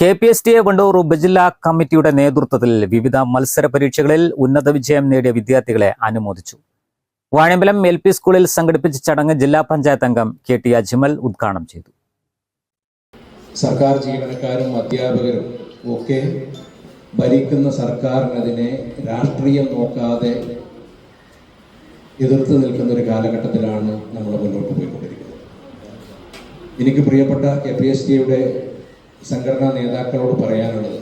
K P S T A Wandoor ഉപജില്ലാ കമ്മിറ്റിയുടെ നേതൃത്വത്തിൽ വിവിധ മത്സര പരീക്ഷകളിൽ ഉന്നത വിജയം നേടിയ വിദ്യാർത്ഥികളെ അനുമോദിച്ചു. വാഴമ്പലം എൽ പി സ്കൂളിൽ സംഘടിപ്പിച്ച ചടങ്ങ് ജില്ലാ പഞ്ചായത്ത് അംഗം കെ ടി അജ്മൽ ഉദ്ഘാടനം ചെയ്തു. സർക്കാർ ജീവനക്കാരും അധ്യാപകരും ഒക്കെ ഭരിക്കുന്ന സർക്കാരിനതിനെ രാഷ്ട്രീയം നോക്കാതെ എതിർത്ത് നിൽക്കുന്ന ഒരു കാലഘട്ടത്തിലാണ് നമ്മൾ മുന്നോട്ട് പോയിക്കൊണ്ടിരിക്കുന്നത്. എനിക്ക് പ്രിയപ്പെട്ട കെ പി എസ് ടിയുടെ സംഘടനാ നേതാക്കളോട് പറയാനുള്ളത്.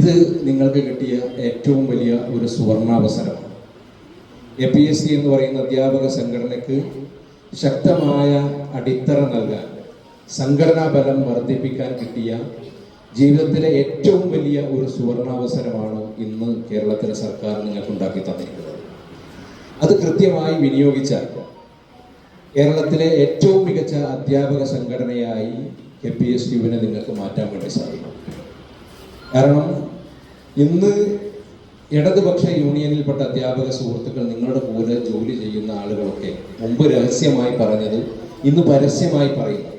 ഇത് നിങ്ങൾക്ക് കിട്ടിയ ഏറ്റവും വലിയ ഒരു സുവർണാവസരം. എ പി എസ് സി എന്ന് പറയുന്ന അധ്യാപക സംഘടനയ്ക്ക് ശക്തമായ അടിത്തറ നൽകാൻ സംഘടനാ ബലം വർദ്ധിപ്പിക്കാൻ കിട്ടിയ ജീവിതത്തിലെ ഏറ്റവും വലിയ ഒരു സുവർണാവസരമാണ് ഇന്ന് കേരളത്തിലെ സർക്കാർ നിങ്ങൾക്ക് ഉണ്ടാക്കി തന്നിരിക്കുന്നത്. അത് കൃത്യമായി വിനിയോഗിച്ചാൽ കേരളത്തിലെ ഏറ്റവും മികച്ച അധ്യാപക സംഘടനയായി കെ പി എസ് യുവിനെ നിങ്ങൾക്ക് മാറ്റാൻ വേണ്ടി സാധിക്കും. കാരണം ഇന്ന് ഇടതുപക്ഷ യൂണിയനിൽപ്പെട്ട അധ്യാപക സുഹൃത്തുക്കൾ നിങ്ങളുടെ കൂടെ ജോലി ചെയ്യുന്ന ആളുകളൊക്കെ മുമ്പ് രഹസ്യമായി പറഞ്ഞത് ഇന്ന് പരസ്യമായി പറയുന്നു.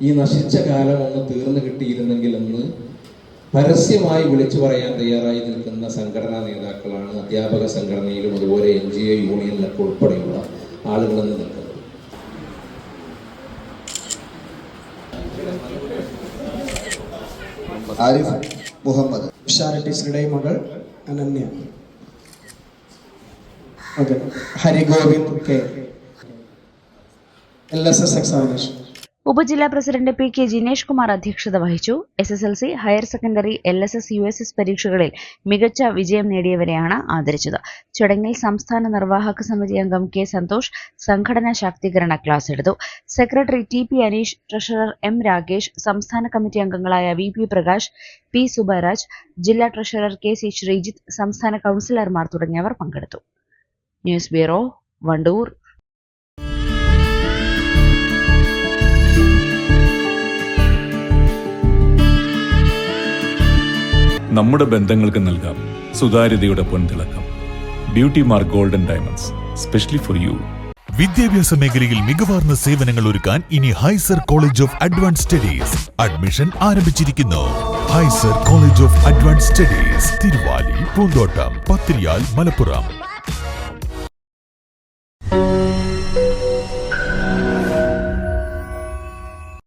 ഈ നശിച്ച കാലം ഒന്ന് തീർന്നു കിട്ടിയിരുന്നെങ്കിൽ എന്ന് പരസ്യമായി വിളിച്ചു പറയാൻ തയ്യാറായി നിൽക്കുന്ന സംഘടനാ നേതാക്കളാണ് അധ്യാപക സംഘടനയിലും അതുപോലെ എൻ ജി ഒ യൂണിയനിലൊക്കെ ഉൾപ്പെടെയുള്ള ആളുകളെന്ന് നിൽക്കുന്നത് ആരിഫ് മുഹമ്മദ്. ഉഷാര ടീച്ചറുടെ മകൾ Ananya. Harigovind K. L S S examination. ഉപജില്ലാ president P K Jinesh Kumar അധ്യക്ഷത വഹിച്ചു. S S L C higher secondary L S S U S S പരീക്ഷകളിൽ മികച്ച വിജയം നേടിയവരെയാണ് ആദരിച്ചത്. ചടങ്ങിൽ സംസ്ഥാന നിർവാഹക സമിതി അംഗം കെ സന്തോഷ് സംഘടനാ ശാക്തീകരണ ക്ലാസ് എടുത്തു. Secretary T P Aneesh treasurer M Rakesh സംസ്ഥാന കമ്മിറ്റി അംഗങ്ങളായ V P Prakash P Subaraj ജില്ലാ ട്രഷറർ കെ സി ശ്രീജിത്ത് സംസ്ഥാന കൌൺസിലർമാർ തുടങ്ങിയവർ പങ്കെടുത്തു. News bureau Wandoor. നമ്മുടെ ബന്ധങ്ങൾക്ക് നൽകാം സുതാര്യതയുടെ പൊൻതിളക്കം. Beauty mark golden diamonds specially for you വിദ്യാഭ്യാസ മേഖലയിൽ മികവാർന്ന സേവനങ്ങൾ ഒരുക്കാൻ ഇനി Hyser college of advance studies admission ആരംഭിച്ചിരിക്കുന്നു. Hyser college of advance studies Thiruvali Poonthottam Pathiriyal Malappuram.